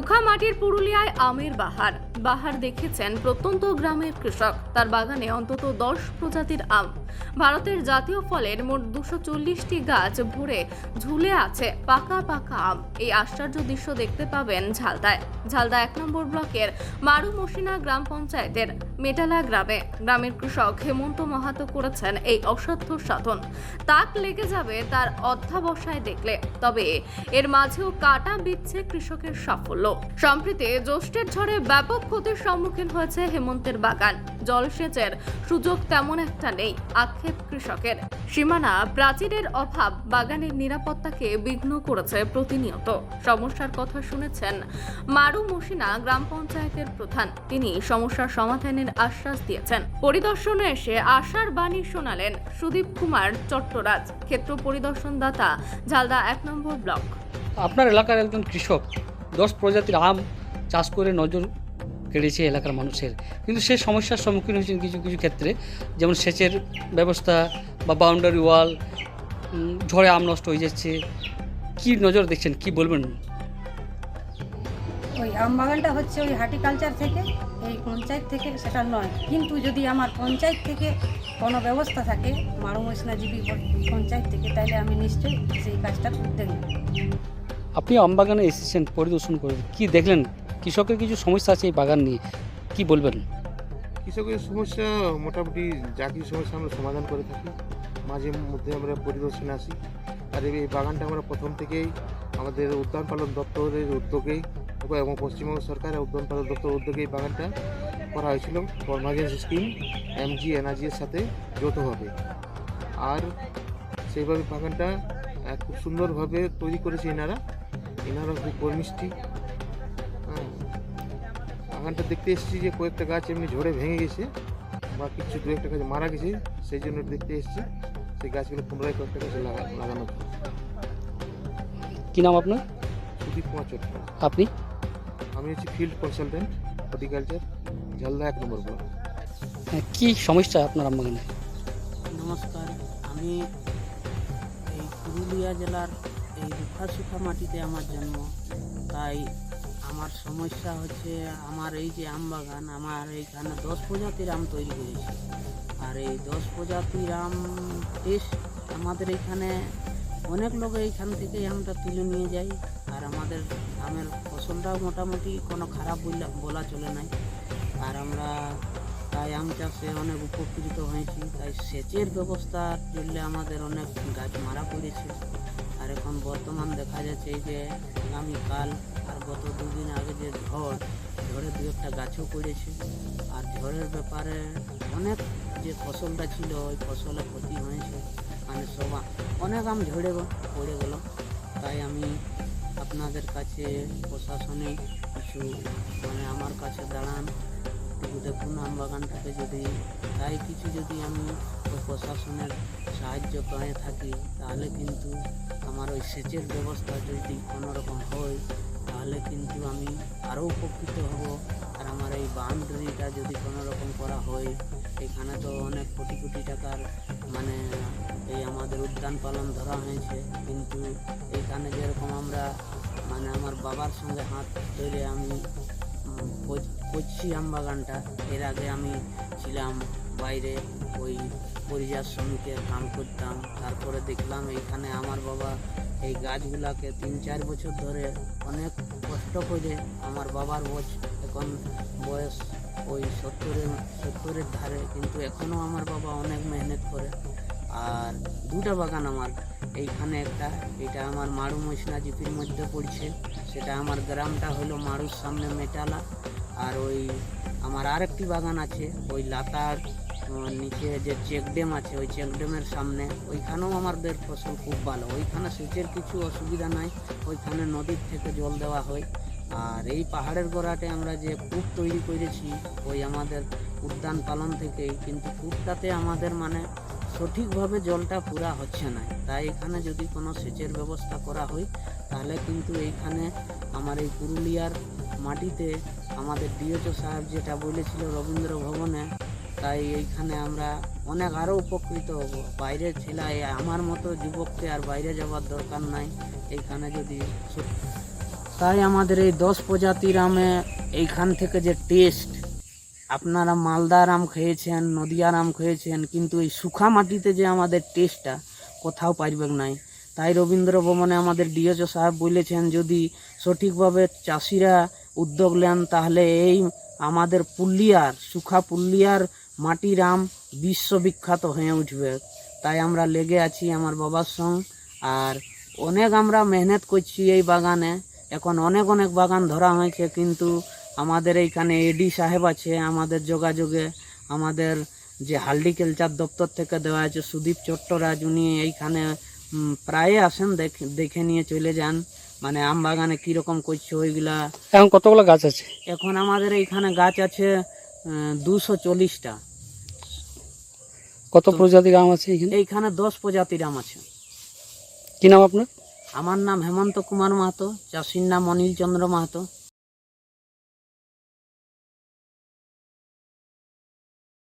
রুখা মাটির পুরুলিয়ায় আমের বাহার। বাহার দেখেছেন প্রত্যন্ত গ্রামের কৃষক। তার বাগানে অন্তত দশ প্রজাতির আম। ভারতের জাতীয় ফলের মোট দুশো চল্লিশটি গাছ ভরে ঝুলে আছে পাকা পাকা আম। এই আশ্চর্য দৃশ্য দেখতে পাবেন ঝালদায়। ঝালদা এক নম্বর ব্লকের মারু মসিনা গ্রাম পঞ্চায়েতের মেটালা গ্রামে। গ্রামের কৃষক হেমন্ত মাহাতো করেছেন এই অসাধ্য সাধন। তাক লেগে যাবে তার অধ্যাবসায় দেখলে। তবে এর মাঝেও কাটা বিচ্ছে কৃষকের সাফল্য। সম্প্রতি জ্যৈষ্ঠের ঝড়ে ব্যাপক ক্ষতির সম্মুখীন হয়েছে হেমন্তের বাগান। জলসেচের সুযোগ তেমন একটা নেই আক্ষেপ কৃষকের। সীমানা প্রাচীরের অভাব বাগানের নিরাপত্তাকে বিঘ্ন করেছে প্রতিনিয়ত। সমস্যার কথা শুনেছেন মারু মসিনা গ্রাম পঞ্চায়েতের প্রধান। তিনি সমস্যার সমাধানের আশ্বাস দিয়েছেন। পরিদর্শনে এসে আশার বাণী শোনালেন সুদীপ কুমার চট্টরাজ। ক্ষেত্র পরিদর্শনদাতা ঝালদা এক নম্বর ব্লক। আপনার এলাকার একজন কৃষক দশ প্রজাতির আম চাষ করে নজর কেড়েছে এলাকার মানুষের। কিন্তু সে সমস্যার সম্মুখীন হয়েছেন কিছু কিছু ক্ষেত্রে। যেমন সেচের ব্যবস্থা বা বাউন্ডারি ওয়াল ঝড়ে আম নষ্ট হয়ে যাচ্ছে। কি নজর দেখছেন? কি বলবেন? ওই আম বাগানটা হচ্ছে ওই হার্টিকালচার থেকে, এই পঞ্চায়েত থেকে সেটা নয়। কিন্তু যদি আমার পঞ্চায়েত থেকে কোনো ব্যবস্থা থাকে মারু পঞ্চায়েত থেকে তাহলে আমি নিশ্চয়ই সেই কাজটা করতে আপনি আম বাগানে এসেছেন, পরিদর্শন করে কি দেখলেন? কৃষকের কিছু সমস্যা আছে এই বাগান নিয়ে, কি বলবেন? কৃষকের সমস্যা মোটামুটি যা কিছু সমস্যা আমরা সমাধান করে থাকি। মাঝে মধ্যে আমরা পরিদর্শনে আসি। আর এই বাগানটা আমরা প্রথম থেকেই আমাদের উদ্যান পালন দপ্তরের উদ্যোগেই এবং পশ্চিমবঙ্গ সরকারের উদ্যান পালন দপ্তরের উদ্যোগে এই বাগানটা করা হয়েছিল। কর্মাজেন্সি স্কিম, এমজি এনআরজির সাথে যৌথভাবে। আর সেইভাবে বাগানটা খুব সুন্দরভাবে তৈরি করেছে এনারা এনারা খুব কর্মিষ্টি হ্যাঁ বাগানটা দেখতে এসেছি যে কয়েকটা গাছ এমনি ঝড়ে ভেঙে গেছে বা কিছু দু একটা গাছ মারা গেছে সেই জন্য দেখতে এসেছি। সেই গাছগুলো পুনরায় কয়েকটা গাছে লাগা লাগানো। কি নাম আপনার? সুদীপ কুমার চট্টোপাধ্যায়। আপনি? আমি হচ্ছি ফিল্ড কনসালটেন্ট হর্টিকালচার ঝালদা এক নম্বর ব্লক হ্যাঁ, কি সমস্যা আপনার আম বাগানে নমস্কার আমি পুরুলিয়া জেলার এই রুখা সুখা মাটিতে আমার জন্ম। তাই আমার সমস্যা হচ্ছে আমার এই যে আম বাগান, আমার এইখানে দশ প্রজাতির আম তৈরি করেছি। আর এই দশ প্রজাতির আম টেস্ট আমাদের এখানে অনেক লোক এইখান থেকে আমটা তুলে নিয়ে যায়। আর আমাদের আমের ফসলটাও মোটামুটি কোনো খারাপ বলা চলে নাই। আর আমরা তাই আম চাষে অনেক উপকৃত হয়েছি। তাই সেচের ব্যবস্থার জন্য আমাদের অনেক গাছ মারা পড়েছে। আর এখন বর্তমান দেখা যাচ্ছে যে, আগামীকাল আর গত দুদিন আগে যে ঝড়, ঝড়ে দু একটা গাছও পড়েছে। আর ঝড়ের ব্যাপারে অনেক যে ফসলটা ছিল, ওই ফসলে ক্ষতি হয়েছে। মানে সব, অনেক আম ঝরে পড়ে গেল। তাই আমি আপনাদের কাছে প্রশাসনিক কিছু মানে আমার কাছে দাঁড়ান। দেখুন আম বাগানটাকে যদি তাই কিছু যদি আমি প্রশাসনের সাহায্য পেয়ে থাকি, তাহলে কিন্তু আমার ওই সেচের ব্যবস্থা যদি কোনো রকম হয়, তাহলে কিন্তু আমি আরও উপকৃত হব। আর আমার এই বাউন্ডারিটা যদি কোনো রকম করা হয়, এখানে তো অনেক কোটি কোটি টাকার মানে এই আমাদের উদ্যান পালন ধরা হয়েছে। কিন্তু এখানে যেরকম আমরা মানে আমার বাবার সঙ্গে হাত ধরে আমি করছি আম বাগানটা এর আগে আমি ছিলাম বাইরে ওই পরিযার শ্রমিকের কাম করতাম। তারপরে দেখলাম এইখানে আমার বাবা এই গাছগুলাকে তিন চার বছর ধরে অনেক কষ্ট করে আমার বাবার বয়স, এখন বয়স ওই সত্তরের সত্তরের ধারে। কিন্তু এখনও আমার বাবা অনেক মেহনত করে। আর দুটা বাগান আমার। এইখানে একটা, এটা আমার মারু মৈসনা জিপির মধ্যে পড়ছে। সেটা আমার গ্রামটা হলো মারুর সামনে মেটালা। আর ওই আমার আরেকটি বাগান আছে, ওই লাতার নিচে যে চেকড্যাম আছে, ওই চেকড্যামের সামনে, ওইখানেও আমাদের ফসল খুব ভালো। ওইখানে সেচের কিছু অসুবিধা নাই, ওইখানে নদীর থেকে জল দেওয়া হয়। আর এই পাহাড়ের গোড়াতে আমরা যে কূপ তৈরি করেছি, ওই আমাদের উদ্যান পালন থেকেই, কিন্তু কূপটাতে আমাদের মানে সঠিকভাবে জলটা পুরা হচ্ছে না। তাই এখানে যদি কোনো সেচের ব্যবস্থা করা হয়, তাহলে কিন্তু এইখানে আমার এই পুরুলিয়ার মাটিতে আমাদের ডিএচও সাহেব যেটা বলেছিল রবীন্দ্র ভবনে, তাই এইখানে আমরা অনেক আরও উপকৃত হব। বাইরে ছেলে আমার মতো যুবককে আর বাইরে যাওয়ার দরকার নাই, এইখানে যদি তাই আমাদের এই দশ প্রজাতির আমে এইখান থেকে যে টেস্ট আপনারা মালদার আম খেয়েছেন নদিয়ার আম খেয়েছেন, কিন্তু এই শুখা মাটিতে যে আমাদের টেস্টটা কোথাও পাইবেন নাই। তাই রবীন্দ্র ভবনে আমাদের ডিএচও সাহেব বলেছেন, যদি সঠিকভাবে চাষিরা উদ্যোগ নেন, তাহলে এই আমাদের পুল্লিয়ার, সুখা পুল্লিয়ার মাটির আম বিশ্ববিখ্যাত হয়ে উঠবে। তাই আমরা লেগে আছি আমার বাবার সঙ্গ। আর অনেক আমরা মেহনত করছি এই বাগানে। এখন অনেক অনেক বাগান ধরা হয়েছে, কিন্তু আমাদের এইখানে এডি সাহেব আছে, আমাদের যোগাযোগে আমাদের যে হালডিকেলচার দপ্তর থেকে দেওয়া আছে, সুদীপ চট্টরাজ, উনি এইখানে প্রায় আসেন দেখে নিয়ে চলে যান। মানে আম বাগানে কীরকম করছে ওইগুলা? এখন কতগুলো গাছ আছে? এখন আমাদের এইখানে গাছ আছে দুশো চল্লিশটা। কত প্রজাতির আম আছে এখানে? এইখানে দশ প্রজাতির আম আছে। কি নাম আপনার? আমার নাম হেমন্ত কুমার মাহাতো চাষির নাম অনিল চন্দ্র মাহাতো।